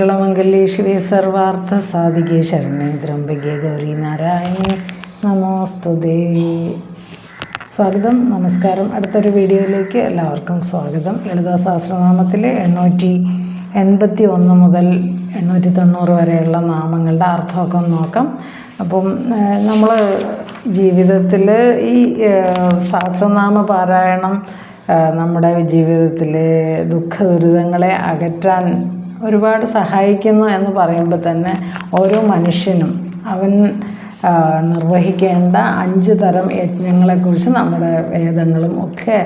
സർവമംഗളമംഗല്യേ ശിവേ സർവാർത്ഥ സാധികേ ശരണേ ഗൗരി നാരായണി നമോസ്തുതേ സ്വാഗതം നമസ്കാരം. അടുത്തൊരു വീഡിയോയിലേക്ക് എല്ലാവർക്കും സ്വാഗതം. ലളിതാ സഹസ്രനാമത്തിലെ എണ്ണൂറ്റി എൺപത്തി ഒന്ന് മുതൽ എണ്ണൂറ്റി തൊണ്ണൂറ് വരെയുള്ള നാമങ്ങളുടെ അർത്ഥമൊക്കെ നോക്കാം. അപ്പം നമ്മൾ ജീവിതത്തിൽ ഈ സഹസ്രനാമ പാരായണം നമ്മുടെ ജീവിതത്തിലെ ദുഃഖ ദുരിതങ്ങളെ അകറ്റാൻ ഒരുപാട് സഹായിക്കുന്നു എന്ന് പറയുമ്പോൾ തന്നെ ഓരോ മനുഷ്യനും അവൻ നിർവഹിക്കേണ്ട അഞ്ച് തരം യജ്ഞങ്ങളെക്കുറിച്ച് നമ്മുടെ വേദങ്ങളും ഒക്കെ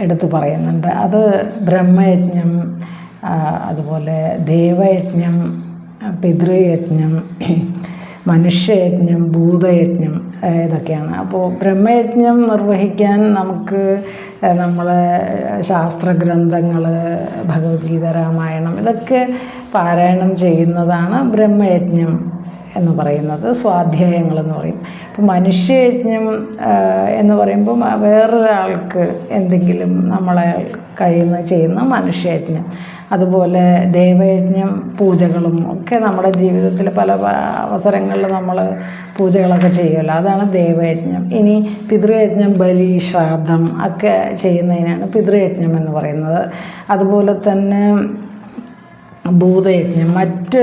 എടുത്തു പറയുന്നുണ്ട്. അത് ബ്രഹ്മയജ്ഞം അതുപോലെ ദേവയജ്ഞം പിതൃയജ്ഞം മനുഷ്യയജ്ഞം ഭൂതയജ്ഞം ഇതൊക്കെയാണ്. അപ്പോൾ ബ്രഹ്മയജ്ഞം നിർവഹിക്കാൻ നമുക്ക് നമ്മളെ ശാസ്ത്രഗ്രന്ഥങ്ങൾ ഭഗവത്ഗീത രാമായണം ഇതൊക്കെ പാരായണം ചെയ്യുന്നതാണ് ബ്രഹ്മയജ്ഞം എന്ന് പറയുന്നത് സ്വാധ്യായങ്ങൾ എന്ന് പറയും. ഇപ്പം മനുഷ്യയജ്ഞം എന്ന് പറയുമ്പോൾ വേറൊരാൾക്ക് എന്തെങ്കിലും നമ്മളെ കഴിയുന്ന ചെയ്യുന്ന മനുഷ്യയജ്ഞം. അതുപോലെ ദേവയജ്ഞ പൂജകളും ഒക്കെ നമ്മുടെ ജീവിതത്തിൽ പല അവസരങ്ങളിൽ നമ്മൾ പൂജകളൊക്കെ ചെയ്യുമല്ലോ. അതാണ് ദേവയജ്ഞം. ഇനി പിതൃയജ്ഞം ബലി ശ്രാദ്ധം ഒക്കെ ചെയ്യുന്നതിനാണ് പിതൃയജ്ഞം എന്ന് പറയുന്നത്. അതുപോലെ തന്നെ ഭൂതയജ്ഞം മറ്റ്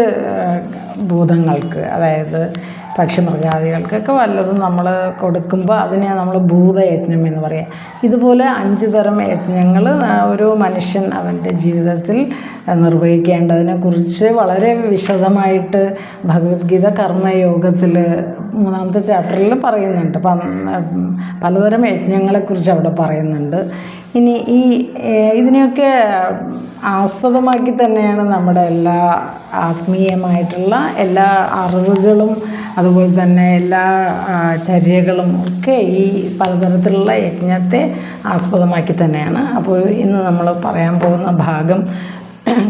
ഭൂതങ്ങൾക്ക് അതായത് പക്ഷിമൃഗാദികൾക്കൊക്കെ വല്ലതും നമ്മൾ കൊടുക്കുമ്പോൾ അതിനെ നമ്മൾ ഭൂതയജ്ഞം എന്ന് പറയാം. ഇതുപോലെ അഞ്ച് തരം യജ്ഞങ്ങൾ ഒരു മനുഷ്യൻ അവന്റെ ജീവിതത്തിൽ നിർവഹിക്കേണ്ടതിനെക്കുറിച്ച് വളരെ വിശദമായിട്ട് ഭഗവത്ഗീത കർമ്മയോഗത്തിൽ മൂന്നാമത്തെ ചാപ്റ്ററിൽ പറയുന്നുണ്ട്. പലതരം യജ്ഞങ്ങളെക്കുറിച്ച് അവിടെ പറയുന്നുണ്ട്. ഇനി ഈ ഇതിനെയൊക്കെ ആസ്പദമാക്കി തന്നെയാണ് നമ്മുടെ എല്ലാ ആത്മീയമായിട്ടുള്ള എല്ലാ അറിവുകളും അതുപോലെ തന്നെ എല്ലാ ചര്യകളും ഒക്കെ ഈ പലതരത്തിലുള്ള യജ്ഞത്തെ ആസ്പദമാക്കി തന്നെയാണ്. അപ്പോൾ ഇന്ന് നമ്മൾ പറയാൻ പോകുന്ന ഭാഗം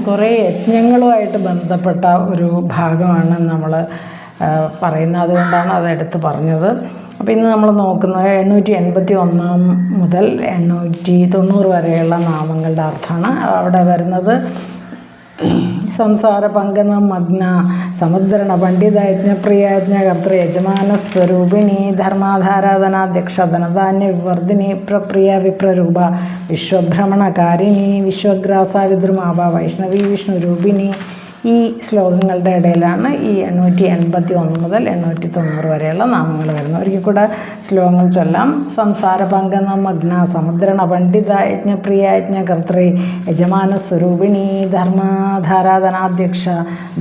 കുറേ യജ്ഞങ്ങളുമായിട്ട് ബന്ധപ്പെട്ട ഒരു ഭാഗമാണ് നമ്മൾ പറയുന്നത് അതുകൊണ്ടാണ് അത് എടുത്ത് പറഞ്ഞത്. അപ്പോൾ ഇന്ന് നമ്മൾ നോക്കുന്നത് എണ്ണൂറ്റി എൺപത്തി ഒന്നാം മുതൽ എണ്ണൂറ്റി തൊണ്ണൂറ് വരെയുള്ള നാമങ്ങളുടെ അർത്ഥമാണ്. അവിടെ വരുന്നത് സംസാര പങ്കന മഗ്ന സമുദ്രണ പണ്ഡിത യജ്ഞപ്രിയജ്ഞ കർത്തൃ യജമാന സ്വരൂപിണി ധർമാധാരാധനാധ്യക്ഷ ധനധാന്യ വിവർദ്ധിനി പ്രപ്രിയ വിപ്രരൂപ വിശ്വഭ്രമണകാരിണി വിശ്വഗ്രാസ വിദ്രുമാവ വൈഷ്ണവി വിഷ്ണുരൂപിണി ഈ ശ്ലോകങ്ങളുടെ ഇടയിലാണ് ഈ എണ്ണൂറ്റി എൺപത്തി ഒന്ന് മുതൽ എണ്ണൂറ്റി തൊണ്ണൂറ് വരെയുള്ള നാമങ്ങൾ വരുന്നത്. ഒരിക്കൽ കൂടെ ശ്ലോകങ്ങൾ ചൊല്ലാം. സംസാര പങ്കന മഗ്ന സമുദ്രണ പണ്ഡിത യജ്ഞപ്രിയ യജ്ഞകർത്തൃ യജമാന സ്വരൂപിണി ധർമാധാരാധനാധ്യക്ഷ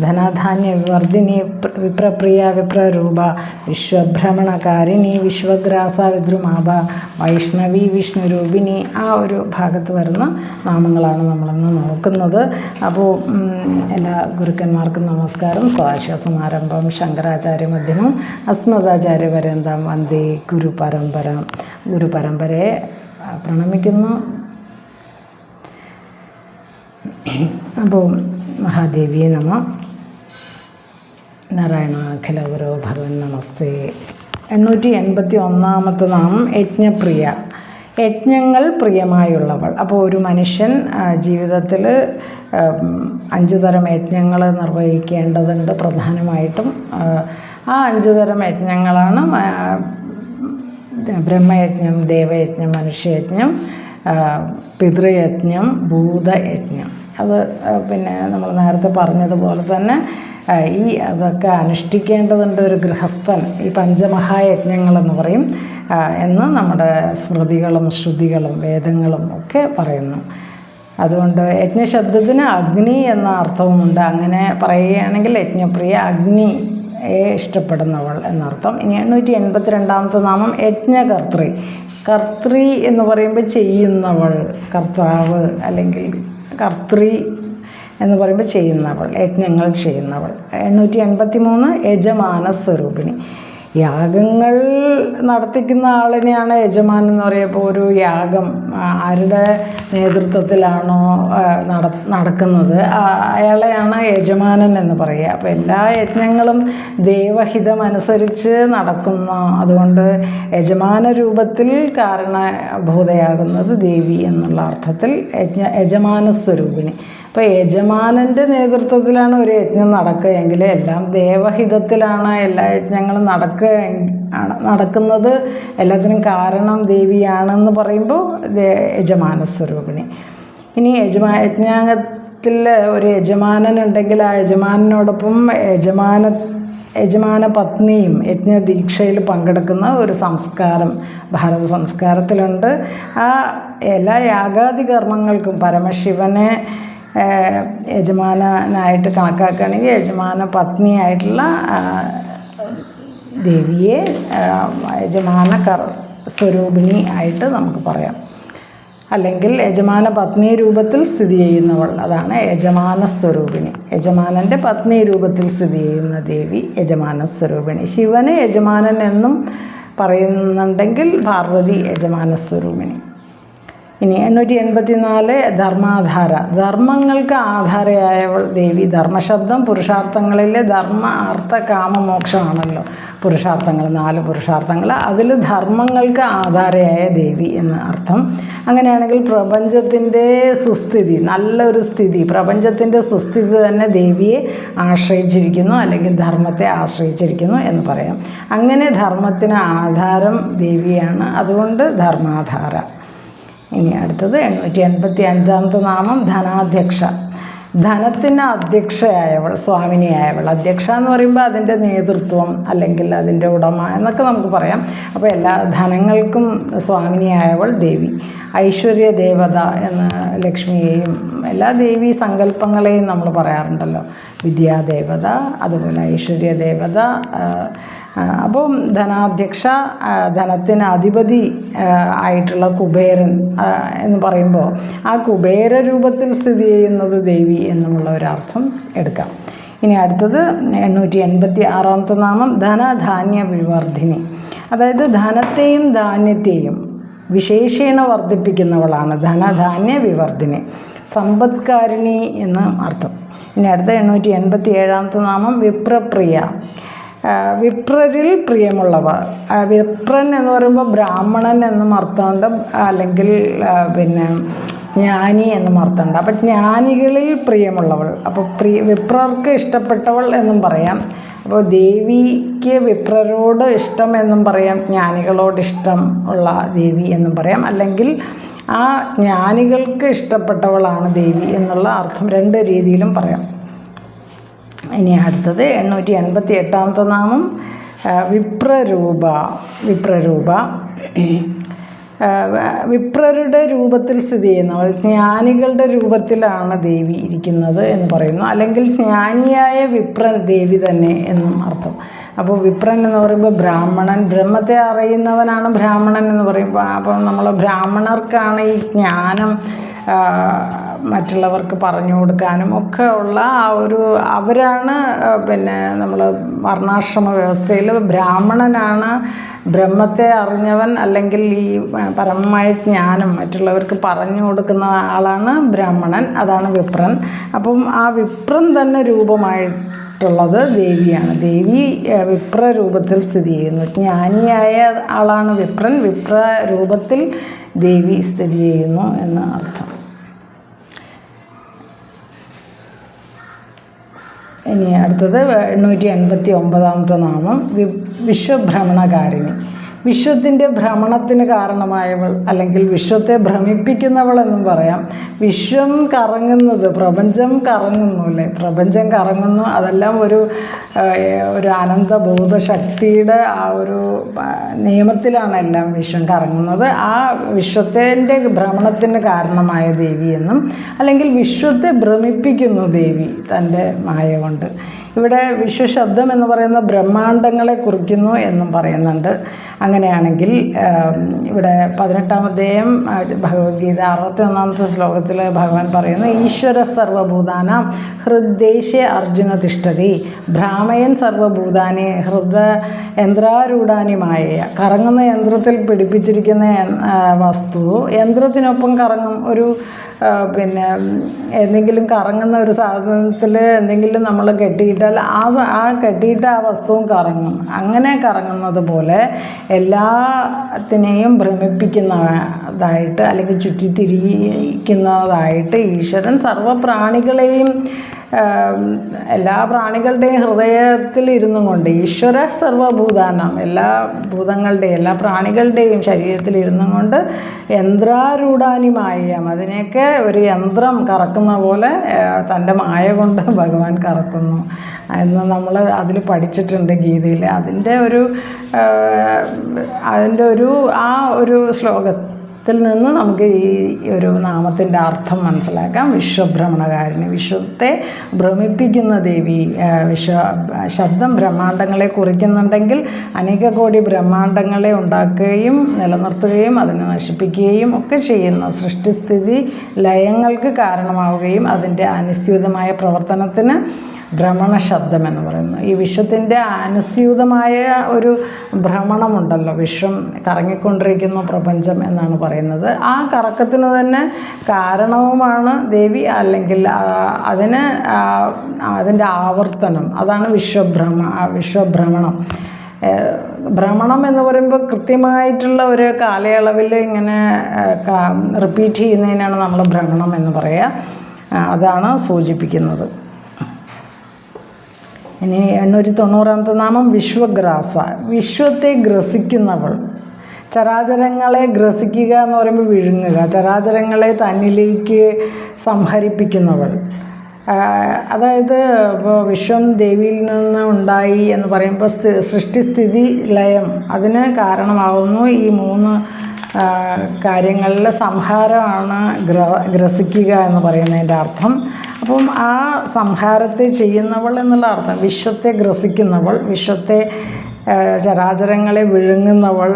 ധനധാന്യ വിവർദ്ധിനി വിപ്രപ്രിയ വിപ്രരൂപ വിശ്വഭ്രമണകാരിണി വിശ്വഗ്രാസ വിദ്രുമാഭ വൈഷ്ണവി വിഷ്ണുരൂപിണി ആ ഒരു ഭാഗത്ത് വരുന്ന നാമങ്ങളാണ് നമ്മളിന്ന് നോക്കുന്നത്. അപ്പോൾ എല്ലാ ഗുരുക്കന്മാർക്കും നമസ്കാരം. സദാശിവസമാരംഭം ശങ്കരാചാര്യ മധ്യമം. അസ്മദാചാര്യ പര്യന്തം വന്ദി ഗുരു പരമ്പര. ഗുരു പരമ്പരയെ പ്രണമിക്കുന്നു. അപ്പോൾ മഹാദേവിയെ നമ. നാരായണ അഖില ഗുരു ഭഗവൻ നമസ്തേ. എണ്ണൂറ്റി എൺപത്തി ഒന്നാമത്തെ നാമം യജ്ഞപ്രിയ. യജ്ഞങ്ങൾ പ്രിയമായുള്ളവൾ. അപ്പോൾ ഒരു മനുഷ്യൻ ജീവിതത്തിൽ അഞ്ച് തരം യജ്ഞങ്ങൾ നിർവഹിക്കേണ്ടതുണ്ട് പ്രധാനമായിട്ടും. ആ, അഞ്ച് തരം യജ്ഞങ്ങളാണ് ബ്രഹ്മയജ്ഞം ദേവയജ്ഞം മനുഷ്യയജ്ഞം പിതൃയജ്ഞം ഭൂതയജ്ഞം. അത് പിന്നെ നമ്മൾ നേരത്തെ പറഞ്ഞതുപോലെ തന്നെ ഈ അതൊക്കെ അനുഷ്ഠിക്കേണ്ടതുണ്ട് ഒരു ഗൃഹസ്ഥൻ ഈ പഞ്ചമഹായജ്ഞങ്ങളെന്ന് പറയും എന്ന് നമ്മുടെ സ്മൃതികളും ശ്രുതികളും വേദങ്ങളും ഒക്കെ പറയുന്നു. അതുകൊണ്ട് യജ്ഞശബ്ദത്തിന് അഗ്നി എന്ന അർത്ഥവുമുണ്ട്. അങ്ങനെ പറയുകയാണെങ്കിൽ യജ്ഞപ്രിയ അഗ്നി ഇഷ്ടപ്പെടുന്നവൾ എന്നർത്ഥം. ഇനി എണ്ണൂറ്റി എൺപത്തി രണ്ടാമത്തെ നാമം യജ്ഞകർത്തൃ കർത്തൃ എന്ന് പറയുമ്പോൾ ചെയ്യുന്നവൾ കർത്താവ് അല്ലെങ്കിൽ കർത്തൃ എന്ന് പറയുമ്പോൾ ചെയ്യുന്നവൾ യജ്ഞങ്ങൾ ചെയ്യുന്നവൾ. എണ്ണൂറ്റി എൺപത്തി മൂന്ന് യജമാന സ്വരൂപിണി. യാഗങ്ങൾ നടത്തിക്കുന്ന ആളിനെയാണ് യജമാൻ എന്ന് പറയുമ്പോൾ ഒരു യാഗം. ആരുടെ നേതൃത്വത്തിലാണോ നട നടക്കുന്നത്? അയാളെയാണ് യജമാനൻ എന്ന് പറയുക. അപ്പോൾ എല്ലാ യജ്ഞങ്ങളും ദൈവഹിതമനുസരിച്ച് നടക്കുന്ന അതുകൊണ്ട് യജമാന രൂപത്തിൽ കാരണഭൂതയാകുന്നത് ദേവി എന്നുള്ള അർത്ഥത്തിൽ യജ്ഞ യജമാന സ്വരൂപിണി. അപ്പോൾ യജമാനന്റെ നേതൃത്വത്തിലാണ് ഒരു യജ്ഞം നടക്കുകയെങ്കിൽ എല്ലാം ദേവഹിതത്തിലാണ് എല്ലാ യജ്ഞങ്ങളും നടക്കുക. നടക്കുന്നത് എല്ലാത്തിനും കാരണം ദേവിയാണെന്ന് പറയുമ്പോൾ യജമാന സ്വരൂപിണി. ഇനി യജമാ യജ്ഞാംഗത്തിൽ ഒരു യജമാനൻ ഉണ്ടെങ്കിൽ ആ യജമാനോടൊപ്പം യജമാന യജമാന പത്നിയും യജ്ഞദീക്ഷയിൽ പങ്കെടുക്കുന്ന ഒരു സംസ്കാരം ഭാരത സംസ്കാരത്തിലുണ്ട്. ആ എല്ലാ യാഗാദി കർമ്മങ്ങൾക്കും പരമശിവനെ യജമാനനായിട്ട് കണക്കാക്കുകയാണെങ്കിൽ യജമാന പത്നിയായിട്ടുള്ള ദേവിയെ യജമാന കർ സ്വരൂപിണി ആയിട്ട് നമുക്ക് പറയാം. അല്ലെങ്കിൽ യജമാന പത്നി രൂപത്തിൽ സ്ഥിതി ചെയ്യുന്നവൾ അതാണ് യജമാന സ്വരൂപിണി. യജമാനന്റെ പത്നി രൂപത്തിൽ സ്ഥിതി ചെയ്യുന്ന ദേവി യജമാന സ്വരൂപിണി. ശിവന് യജമാനൻ എന്നും പറയുന്നുണ്ടെങ്കിൽ പാർവതി യജമാന സ്വരൂപിണി. ഇനി എണ്ണൂറ്റി എൺപത്തി നാല് ധർമാധാര. ധർമ്മങ്ങൾക്ക് ആധാരയായവൾ ദേവി. ധർമ്മശബ്ദം പുരുഷാർത്ഥങ്ങളിലെ ധർമ്മ അർത്ഥ കാമമോക്ഷമാണല്ലോ പുരുഷാർത്ഥങ്ങൾ നാല് പുരുഷാർത്ഥങ്ങൾ. അതിൽ ധർമ്മങ്ങൾക്ക് ആധാരയായ ദേവി എന്ന് അർത്ഥം. അങ്ങനെയാണെങ്കിൽ പ്രപഞ്ചത്തിന്റെ സുസ്ഥിതി നല്ലൊരു സ്ഥിതി. പ്രപഞ്ചത്തിന്റെ സുസ്ഥിതി തന്നെ ദേവിയെ ആശ്രയിച്ചിരിക്കുന്നു അല്ലെങ്കിൽ ധർമ്മത്തെ ആശ്രയിച്ചിരിക്കുന്നു എന്ന് പറയാം. അങ്ങനെ ധർമ്മത്തിന് ആധാരം ദേവിയാണ്. അതുകൊണ്ട് ധർമാധാര. ഇനി അടുത്തത് എണ്ണൂറ്റി എൺപത്തി അഞ്ചാമത്തെ നാമം ധനാധ്യക്ഷ. ധനത്തിന് അധ്യക്ഷയായവൾ സ്വാമിനിയായവൾ. അധ്യക്ഷ എന്ന് പറയുമ്പോൾ അതിന്റെ നേതൃത്വം അല്ലെങ്കിൽ അതിന്റെ ഉടമ എന്നൊക്കെ നമുക്ക് പറയാം. അപ്പോൾ എല്ലാ ധനങ്ങൾക്കും സ്വാമിനിയായവൾ ദേവി. ഐശ്വര്യ ദേവത എന്ന ലക്ഷ്മിയെയും എല്ലാ ദേവി സങ്കല്പങ്ങളെയും നമ്മൾ പറയാറുണ്ടല്ലോ. വിദ്യാദേവത അതുപോലെ ഐശ്വര്യ ദേവത അപ്പം ധനാധ്യക്ഷ ധനത്തിന് അധിപതി ആയിട്ടുള്ള കുബേരൻ എന്ന് പറയുമ്പോൾ ആ കുബേര രൂപത്തിൽ സ്ഥിതി ചെയ്യുന്നത് ദേവി എന്നുമുള്ള ഒരർത്ഥം എടുക്കാം. ഇനി അടുത്തത് എണ്ണൂറ്റി എൺപത്തി ആറാമത്തെ നാമം ധനധാന്യ വിവർദ്ധിനി അതായത് ധനത്തെയും ധാന്യത്തെയും വിശേഷേണ വർദ്ധിപ്പിക്കുന്നവളാണ് ധനധാന്യ വിവർദ്ധിനി സമ്പത്കാരിണി എന്ന് അർത്ഥം. ഇനി അടുത്ത എണ്ണൂറ്റി എൺപത്തി ഏഴാമത്തെ നാമം വിപ്രപ്രിയ. വിപ്രരിൽ പ്രിയമുള്ളവ. വിപ്രൻ എന്ന് പറയുമ്പോൾ ബ്രാഹ്മണൻ എന്നും അർത്ഥമുണ്ട്. അല്ലെങ്കിൽ പിന്നെ ജ്ഞാനി എന്നും അർത്ഥമുണ്ട്. അപ്പം ജ്ഞാനികളിൽ പ്രിയമുള്ളവൾ. അപ്പോൾ പ്രിയ വിപ്രർക്ക് ഇഷ്ടപ്പെട്ടവൾ എന്നും പറയാം. അപ്പോൾ ദേവിക്ക് വിപ്രരോട് ഇഷ്ടം എന്നും പറയാം. ജ്ഞാനികളോട് ഇഷ്ടം ഉള്ള ദേവി എന്നും പറയാം. അല്ലെങ്കിൽ ആ ജ്ഞാനികൾക്ക് ഇഷ്ടപ്പെട്ടവളാണ് ദേവി എന്നുള്ള അർത്ഥം രണ്ട് രീതിയിലും പറയാം. ഇനി അടുത്തത് എണ്ണൂറ്റി എൺപത്തി എട്ടാമത്തെ നാമം വിപ്രരൂപ വിപ്രരൂപ. വിപ്രരുടെ രൂപത്തിൽ സ്ഥിതി ചെയ്യുന്നവൾ ജ്ഞാനികളുടെ രൂപത്തിലാണ് ദേവി ഇരിക്കുന്നത് എന്ന് പറയുന്നു. അല്ലെങ്കിൽ ജ്ഞാനിയായ വിപ്രൻ ദേവി തന്നെ എന്നും അർത്ഥം. അപ്പോൾ വിപ്രൻ എന്ന് പറയുമ്പോൾ ബ്രാഹ്മണൻ. ബ്രഹ്മത്തെ അറിയുന്നവനാണ് ബ്രാഹ്മണൻ എന്ന് പറയുമ്പോൾ അപ്പം നമ്മൾ ബ്രാഹ്മണർക്കാണ് ഈ ജ്ഞാനം മറ്റുള്ളവർക്ക് പറഞ്ഞു കൊടുക്കാനും ഒക്കെ ഉള്ള ആ ഒരു അവരാണ് പിന്നെ നമ്മൾ വർണാശ്രമ വ്യവസ്ഥയിൽ ബ്രാഹ്മണനാണ് ബ്രഹ്മത്തെ അറിഞ്ഞവൻ അല്ലെങ്കിൽ ഈ പരമമായ ജ്ഞാനം മറ്റുള്ളവർക്ക് പറഞ്ഞു കൊടുക്കുന്ന ആളാണ് ബ്രാഹ്മണൻ അതാണ് വിപ്രൻ. അപ്പം ആ വിപ്രൻ തന്നെ രൂപമായിട്ടുള്ളത് ദേവിയാണ്. ദേവി വിപ്ര രൂപത്തിൽ സ്ഥിതി ചെയ്യുന്നു. ജ്ഞാനിയായ ആളാണ് വിപ്രൻ. വിപ്ര രൂപത്തിൽ ദേവി സ്ഥിതി ചെയ്യുന്നു എന്ന അർത്ഥം. ഇനി അടുത്തത് എണ്ണൂറ്റി എൺപത്തി ഒമ്പതാമത്തെ നാമം വിശ്വഭ്രമണകാരിണി. വിശ്വത്തിന്റെ ഭ്രമണത്തിന് കാരണമായവൾ അല്ലെങ്കിൽ വിശ്വത്തെ ഭ്രമിപ്പിക്കുന്നവൾ എന്നും പറയാം. വിശ്വം കറങ്ങുന്നത് പ്രപഞ്ചം കറങ്ങുന്നു അല്ലേ? പ്രപഞ്ചം കറങ്ങുന്നു അതെല്ലാം ഒരു ഒരു അനന്തബോധ ശക്തിയുടെ ആ ഒരു നിയമത്തിലാണ് എല്ലാം വിശ്വം കറങ്ങുന്നത്. ആ വിശ്വത്തിന്റെ ഭ്രമണത്തിന് കാരണമായ ദേവി എന്നും അല്ലെങ്കിൽ വിശ്വത്തെ ഭ്രമിപ്പിക്കുന്നു ദേവി തന്റെ മായ കൊണ്ട്. ഇവിടെ വിശ്വശബ്ദം എന്ന് പറയുന്ന ബ്രഹ്മാണ്ടങ്ങളെ കുറിക്കുന്നു എന്നും പറയുന്നുണ്ട്. അങ്ങനെയാണെങ്കിൽ ഇവിടെ പതിനെട്ടാം അധ്യായം ഭഗവത്ഗീത അറുപത്തി ഒന്നാമത്തെ ശ്ലോകത്തിൽ ഭഗവാൻ പറയുന്നു ഈശ്വര സർവഭൂതാനാം ഹൃദ്ദേശ്യ അർജുന തിഷ്ഠതി ഭ്രാമയൻ സർവഭൂതാനി ഹൃദ യന്ത്രാരൂഢാനിമായ കറങ്ങുന്ന യന്ത്രത്തിൽ പിടിപ്പിച്ചിരിക്കുന്ന വസ്തു യന്ത്രത്തിനൊപ്പം കറങ്ങും ഒരു പിന്നെ എന്തെങ്കിലും കറങ്ങുന്ന ഒരു സാധനത്തിൽ എന്തെങ്കിലും നമ്മൾ കെട്ടിയിട്ടാൽ ആ ആ കെട്ടിയിട്ട ആ വസ്തുവും കറങ്ങും. അങ്ങനെ കറങ്ങുന്നത് പോലെ എല്ലാത്തിനെയും ഭ്രമിപ്പിക്കുന്നതായിട്ട് അല്ലെങ്കിൽ ചുറ്റിത്തിരിക്കുന്നതായിട്ട് ഈശ്വരൻ സർവപ്രാണികളെയും എല്ലാ പ്രാണികളുടെയും ഹൃദയത്തിൽ ഇരുന്നും കൊണ്ട് ഈശ്വര സർവഭൂതാനം എല്ലാ ഭൂതങ്ങളുടെയും എല്ലാ പ്രാണികളുടെയും ശരീരത്തിൽ ഇരുന്നും കൊണ്ട് യന്ത്രാരൂഢാനി മായം അതിനെയൊക്കെ ഒരു യന്ത്രം കറക്കുന്ന പോലെ തന്റെ മായ കൊണ്ട് ഭഗവാൻ കറക്കുന്നു. എന്ന് നമ്മൾ അതിൽ പഠിച്ചിട്ടുണ്ട് ഗീതയിൽ. അതിന്റെ ഒരു അതിന്റെ ഒരു ആ ഒരു ശ്ലോകത്തിൽ നിന്ന് നമുക്ക് ഈ ഒരു നാമത്തിന്റെ അർത്ഥം മനസ്സിലാക്കാം. വിശ്വഭ്രമണകാരിണി വിശ്വത്തെ ഭ്രമിപ്പിക്കുന്ന ദേവി വിശ്വ ശബ്ദം ബ്രഹ്മാണ്ടങ്ങളെ കുറിക്കുന്നുണ്ടെങ്കിൽ അനേക കോടി ബ്രഹ്മാണ്ടങ്ങളെ ഉണ്ടാക്കുകയും നിലനിർത്തുകയും അതിനെ നശിപ്പിക്കുകയും ഒക്കെ ചെയ്യുന്ന സൃഷ്ടിസ്ഥിതി ലയങ്ങൾക്ക് കാരണമാവുകയും അതിന്റെ അനുസ്യൂതമായ പ്രവർത്തനത്തിന് ഭ്രമണ ശബ്ദം എന്ന് പറയുന്നു ഈ വിശ്വത്തിന്റെ അനുസ്യൂതമായ ഒരു ഭ്രമണമുണ്ടല്ലോ. വിശ്വം കറങ്ങിക്കൊണ്ടിരിക്കുന്നു പ്രപഞ്ചം എന്നാണ് പറയുന്നത്. ആ കറക്കത്തിന് തന്നെ കാരണവുമാണ് ദേവി അല്ലെങ്കിൽ അതിന് അതിന്റെ ആവർത്തനം. അതാണ് വിശ്വഭ്രമ വിശ്വഭ്രമണം. ഭ്രമണം എന്ന് പറയുമ്പോൾ കൃത്യമായിട്ടുള്ള ഒരു കാലയളവിൽ ഇങ്ങനെ റിപ്പീറ്റ് ചെയ്യുന്നതിനാണ് നമ്മൾ ഭ്രമണം എന്ന് പറയുക. അതാണ് സൂചിപ്പിക്കുന്നത്. ഇനി എണ്ണൂറ്റി തൊണ്ണൂറാമത്തെ നാമം വിശ്വഗ്രാസ. വിശ്വത്തെ ഗ്രസിക്കുന്നവൾ. ചരാചരങ്ങളെ ഗ്രസിക്കുക എന്ന് പറയുമ്പോൾ വിഴുങ്ങുക. ചരാചരങ്ങളെ തന്നിലേക്ക് സംഹരിപ്പിക്കുന്നവൾ. അതായത് ഇപ്പോൾ വിശ്വം ദേവിയിൽ നിന്ന് ഉണ്ടായി എന്ന് പറയുമ്പോൾ സ്ഥി- സൃഷ്ടിസ്ഥിതി ലയം അതിന് കാരണമാകുന്നു ഈ മൂന്ന് കാര്യങ്ങളിലെ സംഹാരമാണ് ഗ്ര ഗ്രസിക്കുക എന്ന് പറയുന്നതിന്റെ അർത്ഥം. അപ്പം ആ സംഹാരത്തെ ചെയ്യുന്നവൾ എന്നുള്ള അർത്ഥം വിശ്വത്തെ ഗ്രസിക്കുന്നവൾ വിശ്വത്തെ ചരാചരങ്ങളെ വിഴുങ്ങുന്നവൾ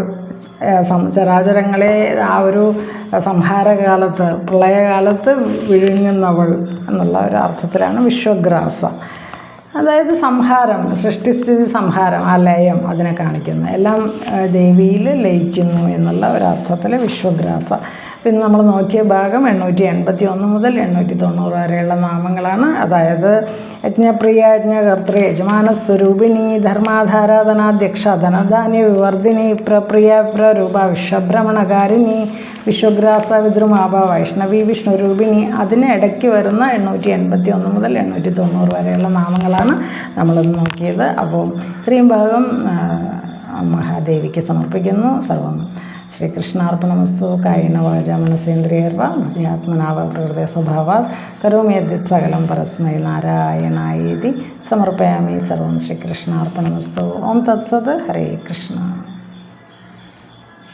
ചരാചരങ്ങളെ ആ ഒരു സംഹാരകാലത്ത് പ്രളയകാലത്ത് വിഴുങ്ങുന്നവൾ എന്നുള്ള ഒരു അർത്ഥത്തിലാണ് വിശ്വഗ്രാസ. അതായത് സംഹാരം സൃഷ്ടിസ്ഥിതി സംഹാരം ആ ലയം അതിനെ കാണിക്കുന്നു. എല്ലാം ദേവിയിൽ ലയിക്കുന്നു എന്നുള്ള ഒരർത്ഥത്തിൽ വിശ്വഗ്രാസ. പിന്നെ നമ്മൾ നോക്കിയ ഭാഗം എണ്ണൂറ്റി എൺപത്തി ഒന്ന് മുതൽ എണ്ണൂറ്റി തൊണ്ണൂറ് വരെയുള്ള നാമങ്ങളാണ്. അതായത് യജ്ഞപ്രിയ യജ്ഞകർത്തൃ യജമാന സ്വരൂപിണി ധർമാധാരാധനാധ്യക്ഷ ധനധാന്യ വിവർദ്ധിനി പ്രപ്രിയ പ്രരൂപ വിശ്വഭ്രമണകാരിണി വിശ്വഗ്രാസ വിദ്രുമാഭ വൈഷ്ണവി വിഷ്ണുരൂപിണി. അതിന് ഇടയ്ക്ക് വരുന്ന എണ്ണൂറ്റി എൺപത്തി ഒന്ന് മുതൽ എണ്ണൂറ്റി തൊണ്ണൂറ് വരെയുള്ള നാമങ്ങളാണ് നമ്മളിന്ന് നോക്കിയത്. അപ്പോൾ ഇത്രയും ഭാഗം മഹാദേവിക്ക് സമർപ്പിക്കുന്നു. സർവം ശ്രീകൃഷ്ണാർപ്പണമസ്തു കായിന വാച മനസേന്ദ്രിയർവ മധ്യാത്മനാവ പ്രകൃതി സ്വഭാവ കരോമി യദ്യത് സകലം പരസ്മൈ നാരായണായി സമർപ്പയാമി. സർവം ശ്രീകൃഷ്ണാർപ്പണമസ്തു. ഓം തത്സത് ഹരേ കൃഷ്ണ.